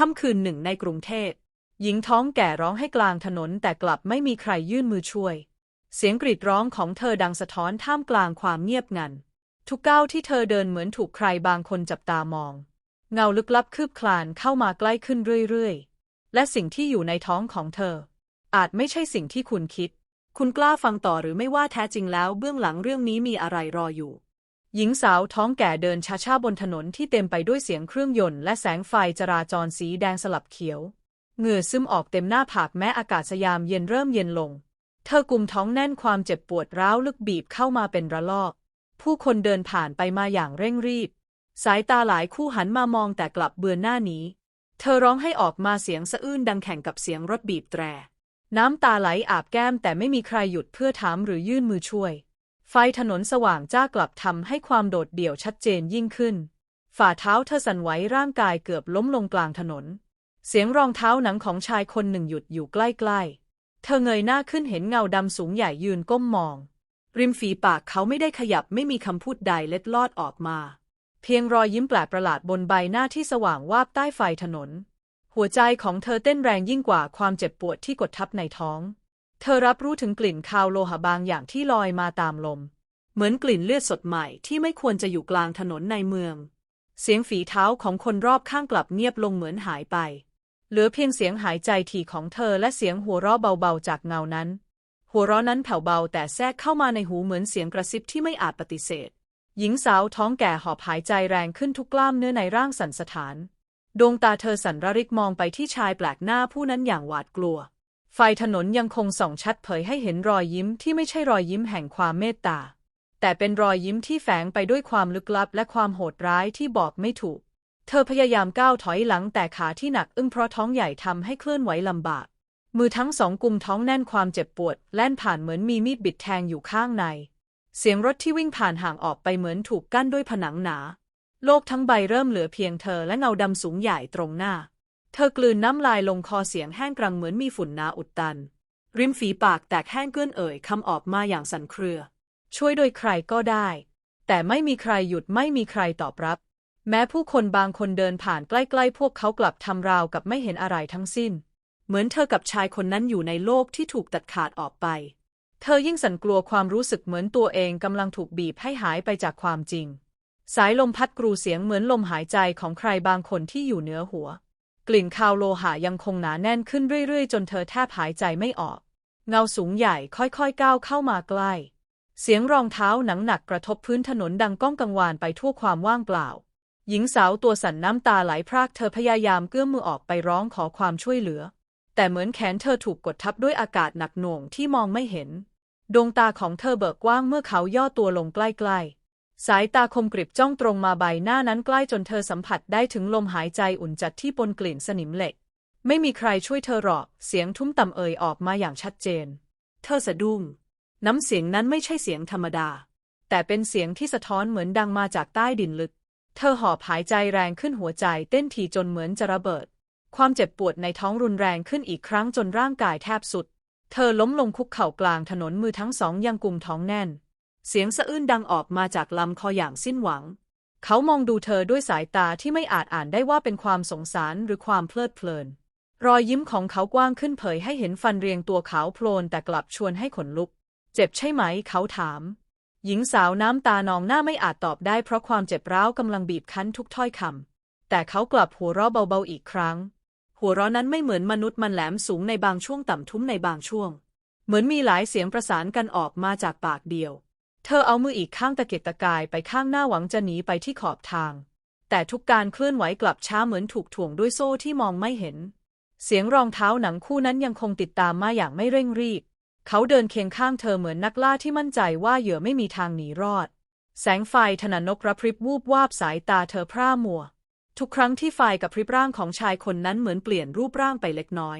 ค่ำคืนหนึ่งในกรุงเทพ หญิงท้องแก่ร้องให้กลางถนนแต่กลับไม่มีใครยื่นมือช่วย เสียงกรีดร้องของเธอดังสะท้อนท่ามกลางความเงียบงัน ทุกก้าวที่เธอเดินเหมือนถูกใครบางคนจับตามอง เงาลึกลับคืบคลานเข้ามาใกล้ขึ้นเรื่อยๆ และสิ่งที่อยู่ในท้องของเธอ อาจไม่ใช่สิ่งที่คุณคิด คุณกล้าฟังต่อหรือไม่ว่าแท้จริงแล้วเบื้องหลังเรื่องนี้มีอะไรรออยู่ หญิงสาวท้องแก่เดินช้าๆบนถนนที่เต็มไปด้วยเสียงเครื่องยนต์และแสงไฟจราจรสีแดงสลับเขียว เหงื่อซึมออกเต็มหน้าผากแม้อากาศสยามเย็นเริ่มเย็นลง เธอกุมท้องแน่นความเจ็บปวดร้าวลึกบีบเข้ามาเป็นระลอก ผู้คนเดินผ่านไปมาอย่างเร่งรีบ สายตาหลายคู่หันมามองแต่กลับเบือนหน้าหนี้ เธอร้องให้ออกมาเสียงสะอื้นดังแข่งกับเสียงรถบีบแตร น้ำตาไหลอาบแก้มแต่ไม่มีใครหยุดเพื่อถามหรือยื่นมือช่วย ไฟถนนสว่างจ้ากลับทำให้ความโดดเดี่ยวชัดเจนยิ่งขึ้น ฝ่าเท้าเธอสั่นไหวร่างกายเกือบล้มลงกลางถนน เสียงรองเท้าหนังของชายคนหนึ่งหยุดอยู่ใกล้ๆ เธอเงยหน้าขึ้นเห็นเงาดำสูงใหญ่ยืนก้มมอง ริมฝีปากเขาไม่ได้ขยับไม่มีคำพูดใดเล็ดลอดออกมา เพียงรอยยิ้มแปลกประหลาดบนใบหน้าที่สว่างวาบใต้ไฟถนน หัวใจของเธอเต้นแรงยิ่งกว่าความเจ็บปวดที่กดทับในท้อง ธอรับรู้ถึงกลิ่นคาวโลหะบางอย่างที่ลอยมาตามลม เหมือนกลิ่นเลือดสดใหม่ที่ไม่ควรจะอยู่กลางถนนในเมือง เสียงฝีเท้าของคนรอบข้างกลับเงียบลงเหมือนหายไป เหลือเพียงเสียงหายใจถี่ของเธอและเสียงหัวเราะเบาๆจากเงานั้น หัวเราะนั้นแผ่วเบาแต่แทรกเข้ามาในหูเหมือนเสียงกระซิบที่ไม่อาจปฏิเสธ หญิงสาวท้องแก่หอบหายใจแรงขึ้นทุกกล้ามเนื้อในร่างสั่นสะท้าน ดวงตาเธอสั่นระริกมองไปที่ชายแปลกหน้าผู้นั้นอย่างหวาดกลัว ไฟถนนยังคงส่องชัดเผยให้เห็นรอยยิ้มที่ไม่ใช่รอยยิ้มแห่งความเมตตา แต่เป็นรอยยิ้มที่แฝงไปด้วยความลึกลับและความโหดร้ายที่บอกไม่ถูก เธอพยายามก้าวถอยหลังแต่ขาที่หนักอึ้งเพราะท้องใหญ่ทำให้เคลื่อนไหวลำบาก มือทั้งสองกุมท้องแน่นความเจ็บปวด แล่นผ่านเหมือนมีมีดบิดแทงอยู่ข้างใน เสียงรถที่วิ่งผ่านห่างออกไปเหมือนถูกกั้นด้วยผนังหนา โลกทั้งใบเริ่มเหลือเพียงเธอและเงาดำสูงใหญ่ตรงหน้า เธอกลืนน้ำลายลงคอเสียงแห้งกรังเหมือนมีฝุ่นนาอุดตัน ริมฝีปากแตกแห้งเกลื่อนเอ่ยคำออกมาอย่างสั่นเครือ ช่วยโดยใครก็ได้ แต่ไม่มีใครหยุดไม่มีใครตอบรับ แม้ผู้คนบางคนเดินผ่านใกล้ๆ พวกเขากลับทำราวกับไม่เห็นอะไรทั้งสิ้น เหมือนเธอกับชายคนนั้นอยู่ในโลกที่ถูกตัดขาดออกไป เธอยิ่งสั่นกลัวความรู้สึกเหมือนตัวเองกำลังถูกบีบให้หายไปจากความจริง สายลมพัดกรูเสียงเหมือนลมหายใจของใครบางคนที่อยู่เหนือหัว กลิ่นคาวโลหะยังคงหนาแน่นขึ้นเรื่อยๆ จนเธอแทบหายใจไม่ออก เงาสูงใหญ่ค่อยๆก้าวเข้ามาใกล้ เสียงรองเท้าหนังหนักกระทบพื้นถนนดังก้องกังวานไปทั่วความว่างเปล่า หญิงสาวตัวสั่นน้ำตาไหลพรากเธอพยายามเกื้อมมือออกไปร้องขอความช่วยเหลือ แต่เหมือนแขนเธอถูกกดทับด้วยอากาศหนักหน่วงที่มองไม่เห็น ดวงตาของเธอเบิกกว้างเมื่อเขาย่อตัวลงใกล้ๆ สายตาคมกริบจ้องตรงมาใบหน้านั้นใกล้จนเธอสัมผัสได้ถึงลมหายใจอุ่นจัดที่ปนกลิ่นสนิมเหล็ก ไม่มีใครช่วยเธอหรอก เสียงทุ้มต่ำเอ่ยออกมาอย่างชัดเจน เธอสะดุ้ง น้ำเสียงนั้นไม่ใช่เสียงธรรมดา แต่เป็นเสียงที่สะท้อนเหมือนดังมาจากใต้ดินลึก เธอหอบหายใจแรงขึ้นหัวใจเต้นถี่จนเหมือนจะระเบิด ความเจ็บปวดในท้องรุนแรงขึ้นอีกครั้งจนร่างกายแทบสุด เธอล้มลงคุกเข่ากลางถนนมือทั้งสองยังกุมท้องแน่น เสียงสะอื้นดังออกมาจากลำคออย่างสิ้นหวัง เขามองดูเธอด้วยสายตาที่ไม่อาจอ่านได้ว่าเป็นความสงสารหรือความเพลิดเพลิน รอยยิ้มของเขากว้างขึ้นเผยให้เห็นฟันเรียงตัวขาวโพลนแต่กลับชวนให้ขนลุก เจ็บใช่ไหม เขาถาม หญิงสาวน้ำตานองหน้าไม่อาจตอบได้เพราะความเจ็บร้าวกำลังบีบคั้นทุกถ้อยคำ แต่เขากลับหัวเราะเบาๆอีกครั้ง หัวเราะนั้นไม่เหมือนมนุษย์มันแหลมสูงในบางช่วงต่ำทุ้มในบางช่วง เหมือนมีหลายเสียงประสานกันออกมาจากปากเดียว เธอเอามืออีกข้างตะเกียกตะกายไปข้างหน้าหวังจะหนีไปที่ขอบทาง แต่ทุกการเคลื่อนไหวกลับช้าเหมือนถูกถ่วงด้วยโซ่ที่มองไม่เห็น เสียงรองเท้าหนังคู่นั้นยังคงติดตามมาอย่างไม่เร่งรีบ เขาเดินเคียงข้างเธอเหมือนนักล่าที่มั่นใจว่าเหยื่อไม่มีทางหนีรอด แสงไฟถนนนกระพริบวูบวาบสายตาเธอพร่ามัว ทุกครั้งที่ไฟกับพริบร่างของชายคนนั้นเหมือนเปลี่ยนรูปร่างไปเล็กน้อย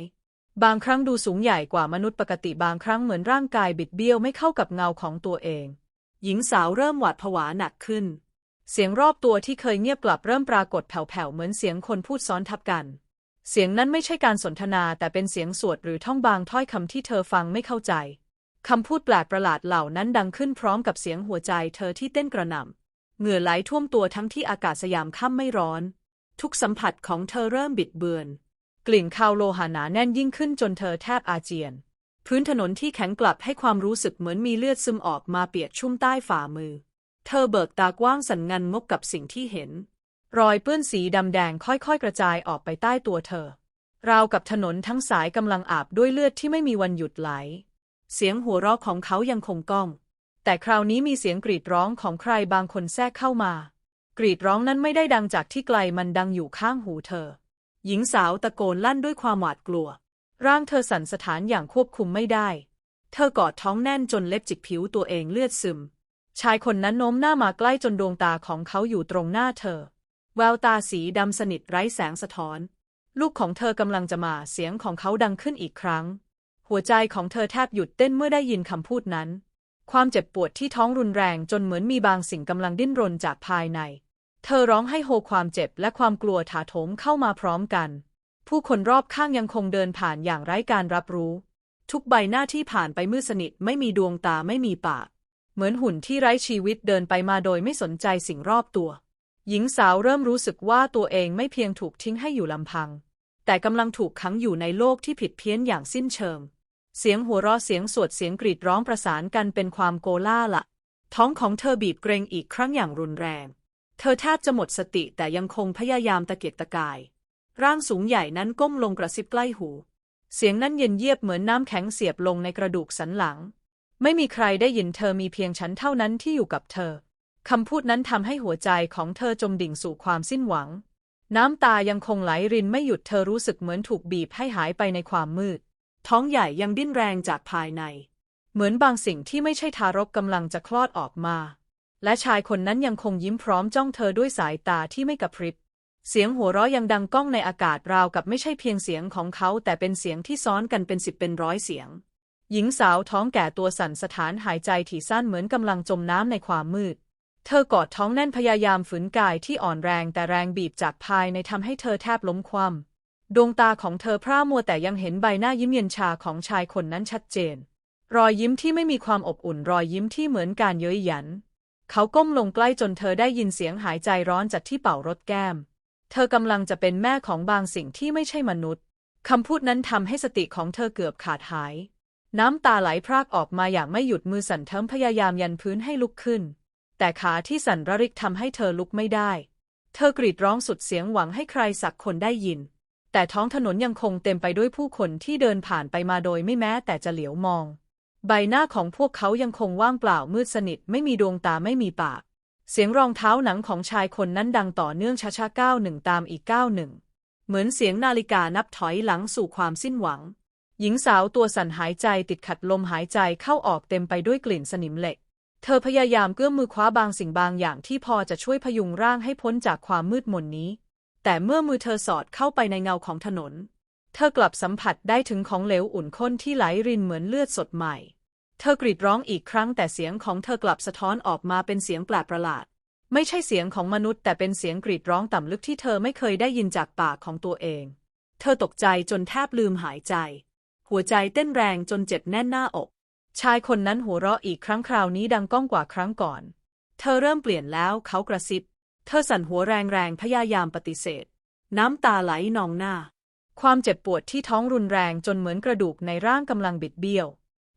บางครั้งดูสูงใหญ่กว่ามนุษย์ปกติบางครั้งเหมือนร่างกายบิดเบี้ยวไม่เข้ากับเงาของตัวเอง หญิงสาวเริ่มหวาดผวาหนักขึ้น เสียงรอบตัวที่เคยเงียบกลับเริ่มปรากฏแผ่วๆเหมือนเสียงคนพูดซ้อนทับกัน เสียงนั้นไม่ใช่การสนทนาแต่เป็นเสียงสวดหรือท่องบางถ้อยคำที่เธอฟังไม่เข้าใจคำพูดแปลกประหลาดเหล่านั้นดังขึ้นพร้อมกับเสียงหัวใจเธอที่เต้นกระหน่ำเหงื่อไหลท่วมตัวทั้งที่อากาศสยามค่ำไม่ร้อน ทุกสัมผัสของเธอเริ่มบิดเบือน กลิ่นคาวโลหะหนาแน่นยิ่งขึ้นจนเธอแทบอาเจียน พื้นถนนที่แข็งกลับให้ความรู้สึกเหมือนมีเลือดซึมออกมาเปียกชุ่มใต้ฝ่ามือ เธอเบิกตากว้างสันงันงกกับสิ่งที่เห็น รอยเปื้อนสีดำแดงค่อยๆ กระจายออกไปใต้ตัวเธอ ราวกับถนนทั้งสายกำลังอาบด้วยเลือดที่ไม่มีวันหยุดไหล เสียงหัวเราะของเขายังคงก้อง แต่คราวนี้มีเสียงกรีดร้องของใครบางคนแทรกเข้ามา กรีดร้องนั้นไม่ได้ดังจากที่ไกลมันดังอยู่ข้างหูเธอ หญิงสาวตะโกนลั่นด้วยความหวาดกลัว ร่างเธอสั่นสะท้านอย่างควบคุมไม่ได้ เธอกอดท้องแน่นจนเล็บจิกผิวตัวเองเลือดซึม ชายคนนั้นโน้มหน้ามาใกล้จนดวงตาของเขาอยู่ตรงหน้าเธอ แววตาสีดำสนิทไร้แสงสะท้อน ลูกของเธอกำลังจะมาเสียงของเขาดังขึ้นอีกครั้ง หัวใจของเธอแทบหยุดเต้นเมื่อได้ยินคำพูดนั้น ความเจ็บปวดที่ท้องรุนแรงจนเหมือนมีบางสิ่งกำลังดิ้นรนจากภายใน เธอร้องให้โฮความเจ็บและความกลัวถาโถมเข้ามาพร้อมกัน ผู้คนรอบข้างยังคงเดินผ่านอย่างไร้การรับรู้ ทุกใบหน้าที่ผ่านไปมืดสนิทไม่มีดวงตาไม่มีปาก เหมือนหุ่นที่ไร้ชีวิตเดินไปมาโดยไม่สนใจสิ่งรอบตัว หญิงสาวเริ่มรู้สึกว่าตัวเองไม่เพียงถูกทิ้งให้อยู่ลำพัง แต่กำลังถูกขังอยู่ในโลกที่ผิดเพี้ยนอย่างสิ้นเชิง เสียงหัวเราะเสียงสวดเสียงกรีดร้องประสานกันเป็นความโกล่าละท้องของเธอบีบเกรงอีกครั้งอย่างรุนแรง เธอแทบจะหมดสติแต่ยังคงพยายามตะเกียกตะกาย ร่างสูงใหญ่นั้นก้มลงกระซิบใกล้หู เสียงนั้นเย็นเยียบเหมือนน้ำแข็งเสียบลงในกระดูกสันหลัง ไม่มีใครได้ยินเธอมีเพียงฉันเท่านั้นที่อยู่กับเธอ คำพูดนั้นทำให้หัวใจของเธอจมดิ่งสู่ความสิ้นหวัง น้ำตายังคงไหลรินไม่หยุดเธอรู้สึกเหมือนถูกบีบให้หายไปในความมืด ท้องใหญ่ยังดิ้นแรงจากภายใน เหมือนบางสิ่งที่ไม่ใช่ทารกกำลังจะคลอดออกมา และชายคนนั้นยังคงยิ้มพร้อมจ้องเธอด้วยสายตาที่ไม่กระพริบ เสียงหัวเราะยังดังก้องในอากาศราวกับไม่ใช่เพียงเสียงของเขา แต่เป็นเสียงที่ซ้อนกันเป็นสิบเป็นร้อยเสียง หญิงสาวท้องแก่ตัวสั่นสะท้านหายใจถี่สั้นเหมือนกำลังจมน้ำในความมืด เธอกอดท้องแน่นพยายามฝืนกายที่อ่อนแรงแต่แรงบีบจากภายในทำให้เธอแทบล้มคว่ำดวงตาของเธอพร่ามัวแต่ยังเห็นใบหน้ายิ้มเย็นชาของชายคนนั้นชัดเจน รอยยิ้มที่ไม่มีความอบอุ่นรอยยิ้มที่เหมือนการเย้ยหยัน เขาก้มลงใกล้จนเธอได้ยินเสียงหายใจร้อนจากที่เป่ารถแก้ม เธอกำลังจะเป็นแม่ของบางสิ่งที่ไม่ใช่มนุษย์ คำพูดนั้นทำให้สติของเธอเกือบขาดหาย น้ำตาไหลพรากออกมาอย่างไม่หยุดมือสั่นเทิมพยายามยันพื้นให้ลุกขึ้น แต่ขาที่สั่นระริกทำให้เธอลุกไม่ได้ เธอกรีดร้องสุดเสียงหวังให้ใครสักคนได้ยิน แต่ท้องถนนยังคงเต็มไปด้วยผู้คนที่เดินผ่านไปมาโดยไม่แม้แต่จะเหลียวมอง ใบหน้าของพวกเขายังคงว่างเปล่ามืดสนิทไม่มีดวงตาไม่มีปาก เสียงรองเท้าหนังของชายคนนั้นดังต่อเนื่องช้าๆก้าวหนึ่งตามอีกก้าวหนึ่ง เหมือนเสียงนาฬิกานับถอยหลังสู่ความสิ้นหวัง หญิงสาวตัวสั่นหายใจติดขัดลมหายใจเข้าออกเต็มไปด้วยกลิ่นสนิมเหล็ก เธอพยายามเกื้อมมือคว้าบางสิ่งบางอย่างที่พอจะช่วยพยุงร่างให้พ้นจากความมืดมนนี้ แต่เมื่อมือเธอสอดเข้าไปในเงาของถนน เธอกลับสัมผัสได้ถึงของเหลวอุ่นข้นที่ไหลรินเหมือนเลือดสดใหม่ เธอกรีดร้องอีกครั้งแต่เสียงของเธอกลับสะท้อนออกมาเป็นเสียงแปลกประหลาด ไม่ใช่เสียงของมนุษย์ แต่เป็นเสียงกรีดร้องต่ำลึกที่เธอไม่เคยได้ยินจากปากของตัวเอง เธอตกใจจนแทบลืมหายใจ หัวใจเต้นแรงจนเจ็บแน่นหน้าอก ชายคนนั้นหัวเราะอีกครั้งคราวนี้ดังก้องกว่าครั้งก่อน เธอเริ่มเปลี่ยนแล้วเขากระซิบ เธอสั่นหัวแรงๆพยายามปฏิเสธ น้ำตาไหลนองหน้า ความเจ็บปวดที่ท้องรุนแรงจนเหมือนกระดูกในร่างกำลังบิดเบี้ยว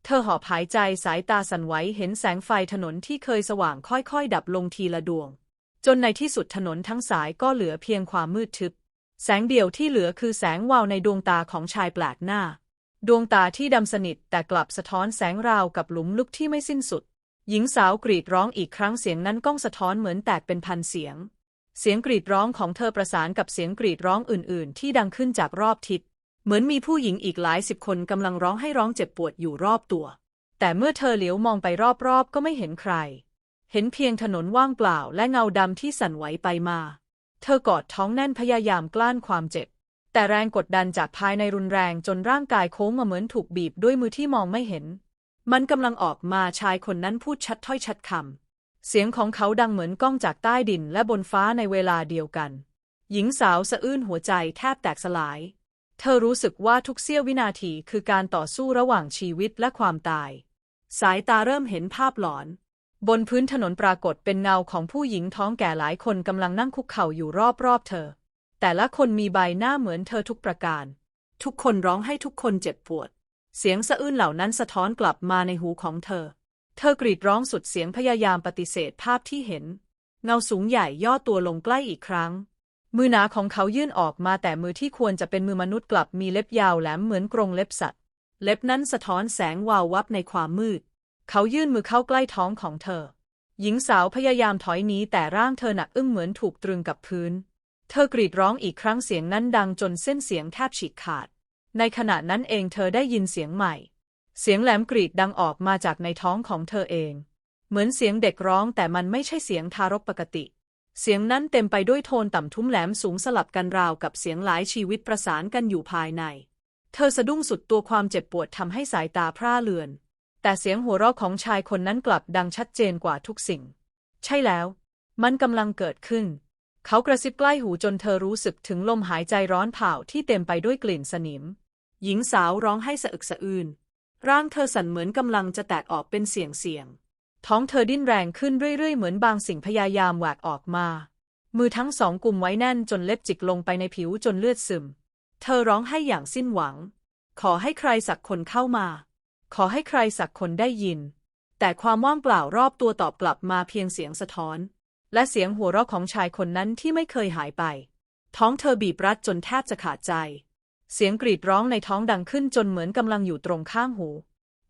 เธอหอบหายใจสายตาสั่นไหวเห็นแสงไฟถนนที่เคยสว่างค่อยๆ ดับลงทีละดวง จนในที่สุดถนนทั้งสายก็เหลือเพียงความมืดทึบ แสงเดียวที่เหลือคือแสงวาวในดวงตาของชายแปลกหน้า ดวงตาที่ดำสนิทแต่กลับสะท้อนแสงราวกับหลุมลึกที่ไม่สิ้นสุด หญิงสาวกรีดร้องอีกครั้งเสียงนั้นก้องสะท้อนเหมือนแตกเป็นพันเสียง เสียงกรีดร้องของเธอประสานกับเสียงกรีดร้องอื่น ๆ ที่ดังขึ้นจากรอบทิศ เหมือนมีผู้หญิงอีกหลายสิบคนกำลังร้องให้ร้องเจ็บปวดอยู่รอบตัว แต่เมื่อเธอเหลียวมองไปรอบๆ ก็ไม่เห็นใคร เห็นเพียงถนนว่างเปล่าและเงาดำที่สั่นไหวไปมา เธอกอดท้องแน่นพยายามกลั้นความเจ็บ แต่แรงกดดันจากภายในรุนแรงจนร่างกายโค้งมาเหมือนถูกบีบด้วยมือที่มองไม่เห็น มันกำลังออกมาชายคนนั้นพูดชัดถ้อยชัดคำเสียงของเขาดังเหมือนก้องจากใต้ดินและบนฟ้าในเวลาเดียวกัน หญิงสาวสะอื้นหัวใจแทบแตกสลาย เธอรู้สึกว่าทุกเสี้ยววินาทีคือการต่อสู้ระหว่างชีวิตและความตาย สายตาเริ่มเห็นภาพหลอน บนพื้นถนนปรากฏเป็นเงาของผู้หญิงท้องแก่หลายคนกำลังนั่งคุกเข่าอยู่รอบๆเธอ แต่ละคนมีใบหน้าเหมือนเธอทุกประการ ทุกคนร้องให้ทุกคนเจ็บปวด เสียงสะอื้นเหล่านั้นสะท้อนกลับมาในหูของเธอ เธอกรีดร้องสุดเสียงพยายามปฏิเสธภาพที่เห็น เงาสูงใหญ่ย่อตัวลงใกล้อีกครั้ง มือหนาของเขายื่นออกมาแต่มือที่ควรจะเป็นมือมนุษย์กลับมีเล็บยาวแหลมเหมือนกรงเล็บสัตว์ เล็บนั้นสะท้อนแสงวาววับในความมืด เขายื่นมือเข้าใกล้ท้องของเธอ หญิงสาวพยายามถอยหนีแต่ร่างเธอหนักอึ้งเหมือนถูกตรึงกับพื้น เธอกรีดร้องอีกครั้งเสียงนั้นดังจนเส้นเสียงแทบฉีกขาด ในขณะนั้นเองเธอได้ยินเสียงใหม่ เสียงแหลมกรีดดังออกมาจากในท้องของเธอเอง เหมือนเสียงเด็กร้องแต่มันไม่ใช่เสียงทารกปกติ เสียงนั้นเต็มไปด้วยโทนต่ำทุ้มแหลมสูงสลับกันราวกับเสียงหลายชีวิตประสานกันอยู่ภายใน เธอสะดุ้งสุดตัวความเจ็บปวดทำให้สายตาพร่าเลือน แต่เสียงหัวเราะของชายคนนั้นกลับดังชัดเจนกว่าทุกสิ่ง ใช่แล้ว มันกำลังเกิดขึ้น เขากระซิบใกล้หูจนเธอรู้สึกถึงลมหายใจร้อนเผาที่เต็มไปด้วยกลิ่นสนิม หญิงสาวร้องให้สะอึกสะอื้นร่างเธอสั่นเหมือนกำลังจะแตกออกเป็นเสียงเสียง ท้องเธอดิ้นแรงขึ้นเรื่อยๆ เหมือนบางสิ่งพยายามแหวกออกมา มือทั้งสองกุมไว้แน่นจนเล็บจิกลงไปในผิวจนเลือดซึม เธอร้องให้อย่างสิ้นหวัง ขอให้ใครสักคนเข้ามา ขอให้ใครสักคนได้ยิน แต่ความว่างเปล่ารอบตัวตอบกลับมาเพียงเสียงสะท้อน และเสียงหัวเราะของชายคนนั้นที่ไม่เคยหายไป ท้องเธอบีบรัดจนแทบจะขาดใจ เสียงกรีดร้องในท้องดังขึ้นจนเหมือนกำลังอยู่ตรงข้างหู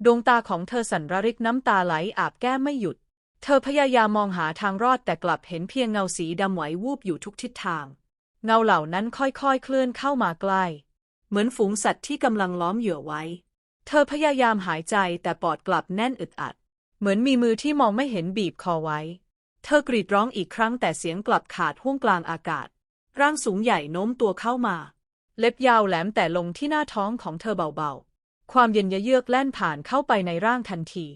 ดวงตาของเธอสั่นระริกน้ำตาไหลอาบแก้มไม่หยุด เธอพยายามมองหาทางรอดแต่กลับเห็นเพียงเงาสีดำไหววูบอยู่ทุกทิศทาง เงาเหล่านั้นค่อยๆเคลื่อนเข้ามาใกล้ เหมือนฝูงสัตว์ที่กำลังล้อมเหยื่อไว้ เธอพยายามหายใจแต่ปอดกลับแน่นอึดอัด เหมือนมีมือที่มองไม่เห็นบีบคอไว้ เธอกรีดร้องอีกครั้งแต่เสียงกลับขาดห่วงกลางอากาศ ร่างสูงใหญ่โน้มตัวเข้ามา เล็บยาวแหลมแต่ลงที่หน้าท้องของเธอเบาๆ ความเย็นเยือกแล่นผ่านเข้าไปในร่างทันที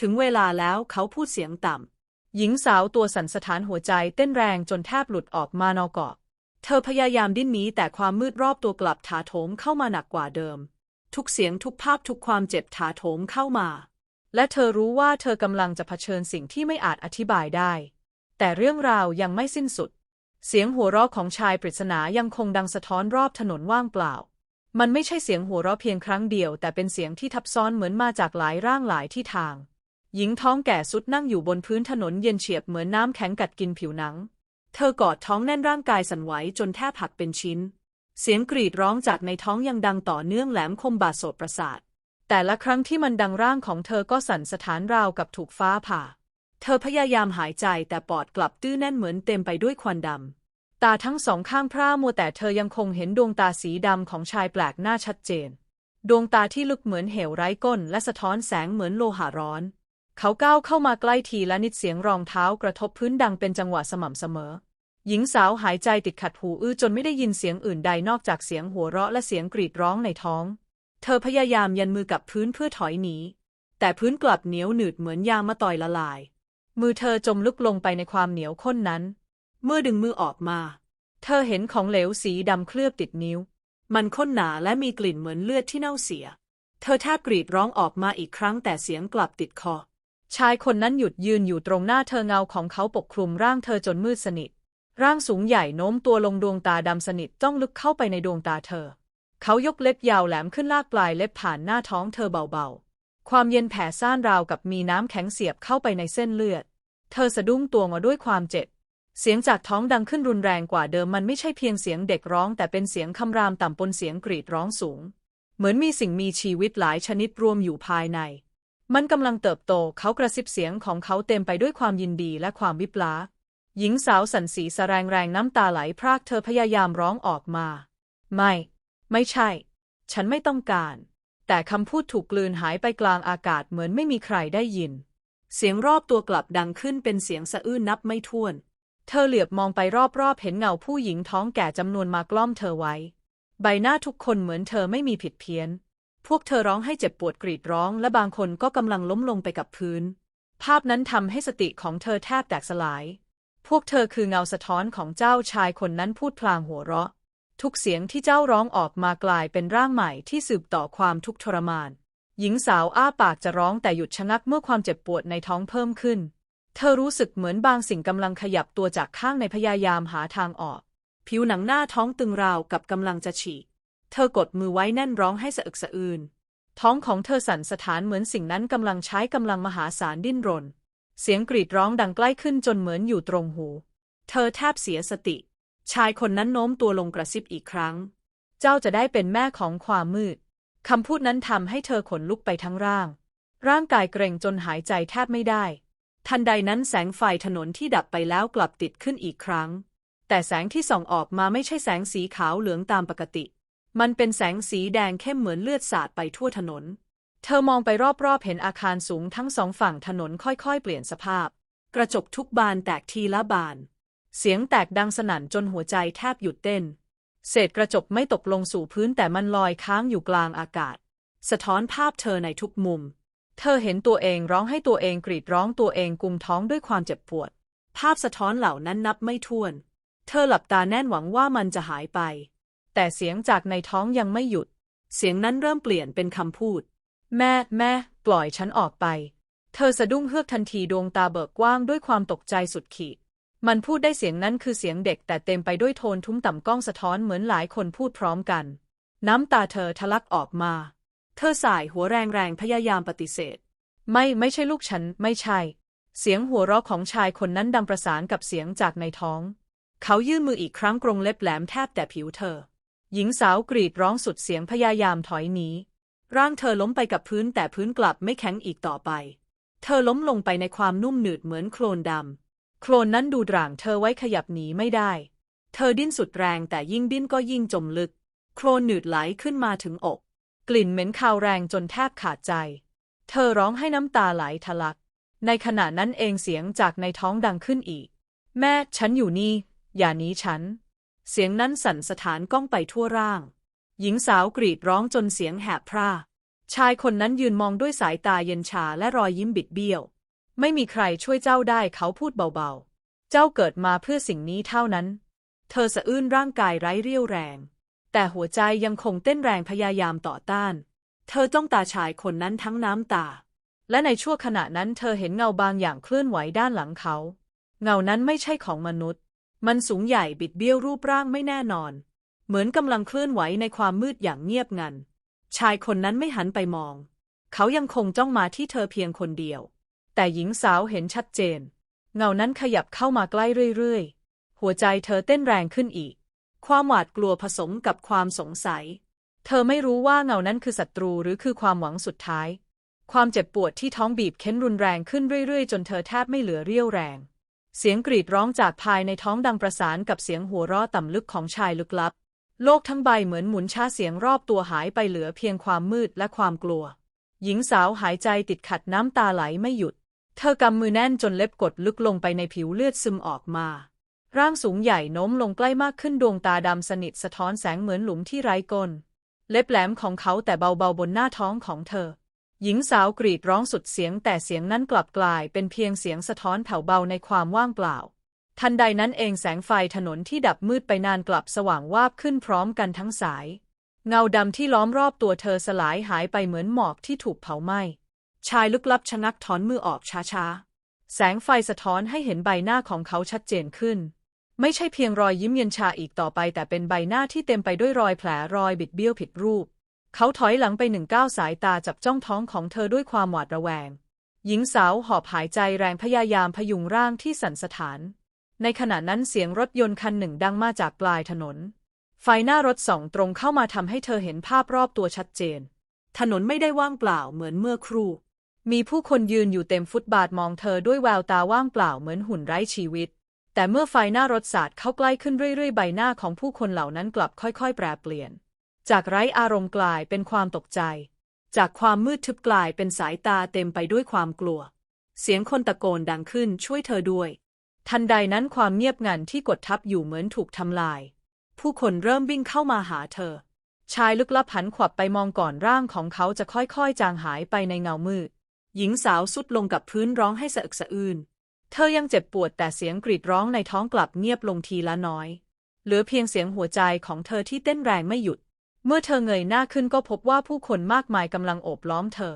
ถึงเวลาแล้วเขาพูดเสียงต่ำ หญิงสาวตัวสั่นสะท้านหัวใจเต้นแรงจนแทบหลุดออกมานอกอกเธอพยายามดิ้นหนีแต่ความมืดรอบตัวกลับถาโถมเข้ามาหนักกว่าเดิม ทุกเสียงทุกภาพทุกความเจ็บถาโถมเข้ามา และเธอรู้ว่าเธอกำลังจะเผชิญสิ่งที่ไม่อาจอธิบายได้ แต่เรื่องราวยังไม่สิ้นสุด เสียงหัวเราะของชายปริศนายังคงดังสะท้อนรอบถนนว่างเปล่า มันไม่ใช่เสียงหัวเราะเพียงครั้งเดียว แต่เป็นเสียงที่ทับซ้อนเหมือนมาจากหลายร่างหลายที่ทาง หญิงท้องแก่สุดนั่งอยู่บนพื้นถนนเย็นเฉียบเหมือนน้ำแข็งกัดกินผิวหนัง เธอกอดท้องแน่นร่างกายสั่นไหวจนแทบหักเป็นชิ้น เสียงกรีดร้องจากในท้องยังดังต่อเนื่องแหลมคมบาดโสดประสาท แต่ละครั้งที่มันดังร่างของเธอก็สั่นสะท้านราวกับถูกฟ้าผ่า เธอพยายามหายใจแต่ปอดกลับตื้อแน่นเหมือนเต็มไปด้วยควันดำ ตาทั้งสองข้างพร่ามัวแต่เธอยังคงเห็นดวงตาสีดำของชายแปลกหน้าชัดเจน ดวงตาที่ลึกเหมือนเหวไร้ก้นและสะท้อนแสงเหมือนโลหะร้อน เขาก้าวเข้ามาใกล้ทีละนิดเสียงรองเท้ากระทบพื้นดังเป็นจังหวะสม่ำเสมอ หญิงสาวหายใจติดขัดหูอื้อจนไม่ได้ยินเสียงอื่นใดนอกจากเสียงหัวเราะและเสียงกรีดร้องในท้อง เธอพยายามยันมือกับพื้นเพื่อถอยหนี แต่พื้นกลับเหนียวหนืดเหมือนยางมะตอยละลาย มือเธอจมลึกลงไปในความเหนียวข้นนั้น เมื่อดึงมือออกมา เธอเห็นของเหลวสีดำเคลือบติดนิ้ว มันข้นหนาและมีกลิ่นเหมือนเลือดที่เน่าเสีย เธอแทบกรีดร้องออกมาอีกครั้งแต่เสียงกลับติดคอ ชายคนนั้นหยุดยืนอยู่ตรงหน้าเธอเงาของเขาปกคลุมร่างเธอจนมืดสนิท ร่างสูงใหญ่โน้มตัวลงดวงตาดำสนิทจ้องลึกเข้าไปในดวงตาเธอ เขายกเล็บยาวแหลมขึ้นลากปลายเล็บผ่านหน้าท้องเธอเบาๆ ความเย็นแผ่ซ่านราวกับมีน้ำแข็งเสียบเข้าไปในเส้นเลือด เธอสะดุ้งตัวมาด้วยความเจ็บ เสียงจากท้องดังขึ้นรุนแรงกว่าเดิมมันไม่ใช่เพียงเสียงเด็กร้อง แต่เป็นเสียงคำรามต่ำปนเสียงกรีดร้องสูง เหมือนมีสิ่งมีชีวิตหลายชนิดรวมอยู่ภายใน มันกำลังเติบโตเขากระซิบเสียงของเขาเต็มไปด้วยความยินดีและความวิปลาสหญิงสาวสันสีสะแรงแรงน้ำตาไหลพรากเธอพยายามร้องออกมา ไม่ ไม่ใช่ ฉันไม่ต้องการ แต่คำพูดถูกกลืนหายไปกลางอากาศเหมือนไม่มีใครได้ยิน เสียงรอบตัวกลับดังขึ้นเป็นเสียงสะอื้นนับไม่ถ้วน เธอเหลือบมองไปรอบๆ เห็นเงาผู้หญิงท้องแก่จำนวนมากล้อมเธอไว้ ใบหน้าทุกคนเหมือนเธอไม่มีผิดเพี้ยน พวกเธอร้องให้เจ็บปวดกรีดร้อง และบางคนก็กำลังล้มลงไปกับพื้น ภาพนั้นทำให้สติของเธอแทบแตกสลาย พวกเธอคือเงาสะท้อนของเจ้าชายคนนั้นพูดพลางหัวเราะ ทุกเสียงที่เจ้าร้องออกมากลายเป็นร่างใหม่ที่สืบต่อความทุกข์ทรมาน หญิงสาวอ้าปากจะร้องแต่หยุดชะงักเมื่อความเจ็บปวดในท้องเพิ่มขึ้น เธอรู้สึกเหมือนบางสิ่งกำลังขยับตัวจากข้างในพยายามหาทางออก ผิวหนังหน้าท้องตึงราวกับกำลังจะฉีก เธอกดมือไว้แน่นร้องให้สะอึกสะอื้นท้องของเธอสั่นสะท้านเหมือนสิ่งนั้นกำลังใช้กำลังมหาศาลดิ้นรน เสียงกรีดร้องดังใกล้ขึ้นจนเหมือนอยู่ตรงหู เธอแทบเสียสติ ชายคนนั้นโน้มตัวลงกระซิบอีกครั้ง เจ้าจะได้เป็นแม่ของความมืดคำพูดนั้นทำให้เธอขนลุกไปทั้งร่าง ร่างกายเกร็งจนหายใจแทบไม่ได้ ทันใดนั้นแสงไฟถนนที่ดับไปแล้วกลับติดขึ้นอีกครั้ง แต่แสงที่ส่องออกมาไม่ใช่แสงสีขาวเหลืองตามปกติ มันเป็นแสงสีแดงเข้มเหมือนเลือดสาดไปทั่วถนน เธอมองไปรอบๆ เห็นอาคารสูงทั้งสองฝั่งถนนค่อยๆ เปลี่ยนสภาพ กระจกทุกบานแตกทีละบาน เสียงแตกดังสนั่นจนหัวใจแทบหยุดเต้น เศษกระจกไม่ตกลงสู่พื้นแต่มันลอยค้างอยู่กลางอากาศ สะท้อนภาพเธอในทุกมุม เธอเห็นตัวเองร้องให้ตัวเองกรีดร้องตัวเองกุมท้องด้วยความเจ็บปวด ภาพสะท้อนเหล่านั้นนับไม่ถ้วน เธอหลับตาแน่นหวังว่ามันจะหายไป แต่เสียงจากในท้องยังไม่หยุด เสียงนั้นเริ่มเปลี่ยนเป็นคำพูด แม่ แม่ ปล่อยฉันออกไป เธอสะดุ้งเฮือกทันทีดวงตาเบิกกว้างด้วยความตกใจสุดขีด มันพูดได้เสียงนั้นคือเสียงเด็กแต่เต็มไปด้วยโทนทุ้มต่ำก้องสะท้อนเหมือนหลายคนพูดพร้อมกัน น้ำตาเธอทะลักออกมา เธอสายหัวแรงๆพยายามปฏิเสธ ไม่ไม่ใช่ลูกฉัน ไม่ใช่ เสียงหัวเราะของชายคนนั้นดังประสานกับเสียงจากในท้อง เขายื่นมืออีกครั้งกรงเล็บแหลมแทบแต่ผิวเธอ หญิงสาวกรีดร้องสุดเสียงพยายามถอยหนีร่างเธอล้มไปกับพื้นแต่พื้นกลับไม่แข็งอีกต่อไป เธอล้มลงไปในความนุ่มหนืดเหมือนโคลนดำโคลนนั้นดูดร่างเธอไว้ขยับหนีไม่ได้ เธอดิ้นสุดแรงแต่ยิ่งดิ้นก็ยิ่งจมลึก โคลนหนืดไหลขึ้นมาถึงอก กลิ่นเหม็นคาวแรงจนแทบขาดใจ เธอร้องให้น้ำตาไหลทะลัก ในขณะนั้นเองเสียงจากในท้องดังขึ้นอีก แม่ฉันอยู่นี่ อย่าหนีฉัน เสียงนั้นสั่นสถานก้องไปทั่วร่าง หญิงสาวกรีดร้องจนเสียงแหบพร่า ชายคนนั้นยืนมองด้วยสายตาเย็นชาและรอยยิ้มบิดเบี้ยว ไม่มีใครช่วยเจ้าได้เขาพูดเบาๆ เจ้าเกิดมาเพื่อสิ่งนี้เท่านั้น เธอสะอื้นร่างกายไร้เรี่ยวแรง แต่หัวใจยังคงเต้นแรงพยายามต่อต้าน เธอจ้องตาชายคนนั้นทั้งน้ำตา และในชั่วขณะนั้นเธอเห็นเงาบางอย่างเคลื่อนไหวด้านหลังเขา เงานั้นไม่ใช่ของมนุษย์ มันสูงใหญ่บิดเบี้ยวรูปร่างไม่แน่นอน เหมือนกำลังเคลื่อนไหวในความมืดอย่างเงียบงัน ชายคนนั้นไม่หันไปมอง เขายังคงจ้องมาที่เธอเพียงคนเดียว แต่หญิงสาวเห็นชัดเจน เงานั้นขยับเข้ามาใกล้เรื่อยๆ หัวใจเธอเต้นแรงขึ้นอีก ความหวาดกลัวผสมกับความสงสัย เธอไม่รู้ว่าเงานั้นคือศัตรูหรือคือความหวังสุดท้าย ความเจ็บปวดที่ท้องบีบเค้นรุนแรงขึ้นเรื่อยๆ จนเธอแทบไม่เหลือเรี่ยวแรง เสียงกรีดร้องจากภายในท้องดังประสานกับเสียงหัวเราะต่ำลึกของชายลึกลับ โลกทั้งใบเหมือนหมุนช้าเสียงรอบตัวหายไปเหลือเพียงความมืดและความกลัว หญิงสาวหายใจติดขัดน้ำตาไหลไม่หยุด เธอกำมือแน่นจนเล็บกดลึกลงไปในผิวเลือดซึมออกมา ร่างสูงใหญ่โน้มลงใกล้มากขึ้นดวงตาดำสนิทสะท้อนแสงเหมือนหลุมที่ไร้ก้นเล็บแหลมของเขาแต่เบาๆบนหน้าท้องของเธอ หญิงสาวกรีดร้องสุดเสียงแต่เสียงนั้นกลับกลายเป็นเพียงเสียงสะท้อนแผ่วเบาในความว่างเปล่า ทันใดนั้นเองแสงไฟถนนที่ดับมืดไปนานกลับสว่างวาบขึ้นพร้อมกันทั้งสาย เงาดำที่ล้อมรอบตัวเธอสลายหายไปเหมือนหมอกที่ถูกเผาไหม้ชายลึกลับชะงักถอนมือออกช้าๆแสงไฟสะท้อนให้เห็นใบหน้าของเขาชัดเจนขึ้น ไม่ใช่เพียงรอยยิ้มเย็นชาอีกต่อไป แต่เป็นใบหน้าที่เต็มไปด้วยรอยแผลรอยบิดเบี้ยวผิดรูป เขาถอยหลังไปหนึ่งก้าวสายตาจับจ้องท้องของเธอด้วยความหวาดระแวง หญิงสาวหอบหายใจแรงพยายามพยุงร่างที่สั่นสะท้าน ในขณะนั้นเสียงรถยนต์คันหนึ่งดังมาจากปลายถนน ไฟหน้ารถส่องตรงเข้ามาทำให้เธอเห็นภาพรอบตัวชัดเจน ถนนไม่ได้ว่างเปล่าเหมือนเมื่อครู่มีผู้คนยืนอยู่เต็มฟุตบาทมองเธอด้วยแววตาว่างเปล่าเหมือนหุ่นไร้ชีวิต แต่เมื่อไฟหน้ารถสาดเข้าใกล้ขึ้นเรื่อยๆ ใบหน้าของผู้คนเหล่านั้นกลับค่อยๆ แปรเปลี่ยน จากไร้อารมณ์กลายเป็นความตกใจ จากความมืดทึบกลายเป็นสายตาเต็มไปด้วยความกลัว เสียงคนตะโกนดังขึ้นช่วยเธอด้วย ทันใดนั้นความเงียบงันที่กดทับอยู่เหมือนถูกทำลาย ผู้คนเริ่มวิ่งเข้ามาหาเธอ ชายลึกลับหันขวับไปมองก่อนร่างของเขาจะค่อยๆ จางหายไปในเงามืด หญิงสาวสุดลงกับพื้นร้องให้สะอึกสะอื้น เธอยังเจ็บปวดแต่เสียงกรีดร้องในท้องกลับเงียบลงทีละน้อย เหลือเพียงเสียงหัวใจของเธอที่เต้นแรงไม่หยุด เมื่อเธอเงยหน้าขึ้นก็พบว่าผู้คนมากมายกำลังโอบล้อมเธอ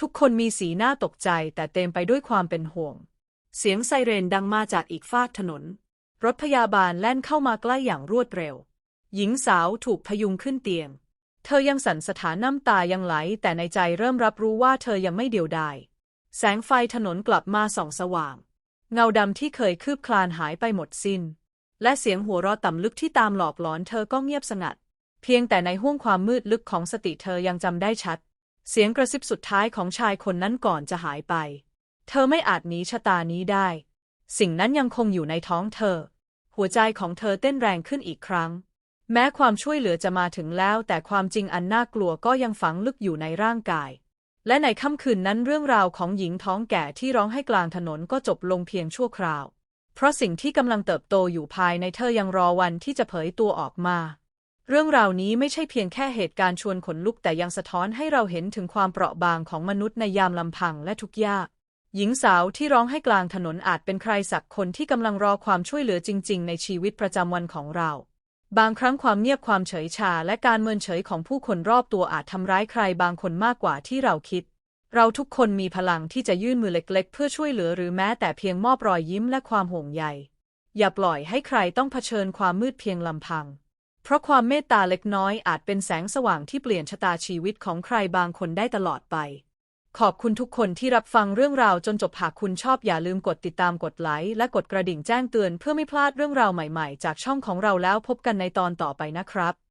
ทุกคนมีสีหน้าตกใจแต่เต็มไปด้วยความเป็นห่วง เสียงไซเรนดังมาจากอีกฟากถนน รถพยาบาลแล่นเข้ามาใกล้อย่างรวดเร็ว หญิงสาวถูกพยุงขึ้นเตียง เธอยังสั่นสถานน้ำตายังไหล แต่ในใจเริ่มรับรู้ว่าเธอยังไม่เดียวดาย แสงไฟถนนกลับมาส่องสว่าง เงาดำที่เคยคืบคลานหายไปหมดสิน้น และเสียงหัวเราะต่ำลึกที่ตามหลอกหลอนเธอก็เงียบสงัด เพียงแต่ในห้วงความมืดลึกของสติเธอยังจำได้ชัด เสียงกระซิบสุดท้ายของชายคนนั้นก่อนจะหายไป เธอไม่อาจหนีชะตานี้ได้ สิ่งนั้นยังคงอยู่ในท้องเธอ หัวใจของเธอเต้นแรงขึ้นอีกครั้ง แม้ความช่วยเหลือจะมาถึงแล้ว แต่ความจริงอันน่ากลัวก็ยังฝังลึกอยู่ในร่างกาย และในค่ำคืนนั้นเรื่องราวของหญิงท้องแก่ที่ร้องให้กลางถนนก็จบลงเพียงชั่วคราว เพราะสิ่งที่กำลังเติบโตอยู่ภายในเธอยังรอวันที่จะเผยตัวออกมา เรื่องราวนี้ไม่ใช่เพียงแค่เหตุการณ์ชวนขนลุกแต่ยังสะท้อนให้เราเห็นถึงความเปราะบางของมนุษย์ในยามลำพังและทุกยาก หญิงสาวที่ร้องให้กลางถนนอาจเป็นใครสักคนที่กำลังรอความช่วยเหลือจริง ๆ ในชีวิตประจำวันของเรา บางครั้งความเงียบความเฉยชาและการเมินเฉยของผู้คนรอบตัวอาจทำร้ายใครบางคนมากกว่าที่เราคิด เราทุกคนมีพลังที่จะยื่นมือเล็กๆ เพื่อช่วยเหลือหรือแม้แต่เพียงมอบรอยยิ้มและความห่วงใย อย่าปล่อยให้ใครต้องเผชิญความมืดเพียงลำพัง เพราะความเมตตาเล็กน้อยอาจเป็นแสงสว่างที่เปลี่ยนชะตาชีวิตของใครบางคนได้ตลอดไป ขอบคุณทุกคนที่รับฟังเรื่องราวจนจบหากคุณชอบอย่าลืมกดติดตามกดไลค์และกดกระดิ่งแจ้งเตือนเพื่อไม่พลาดเรื่องราวใหม่ๆ จากช่องของเราแล้วพบกันในตอนต่อไปนะครับ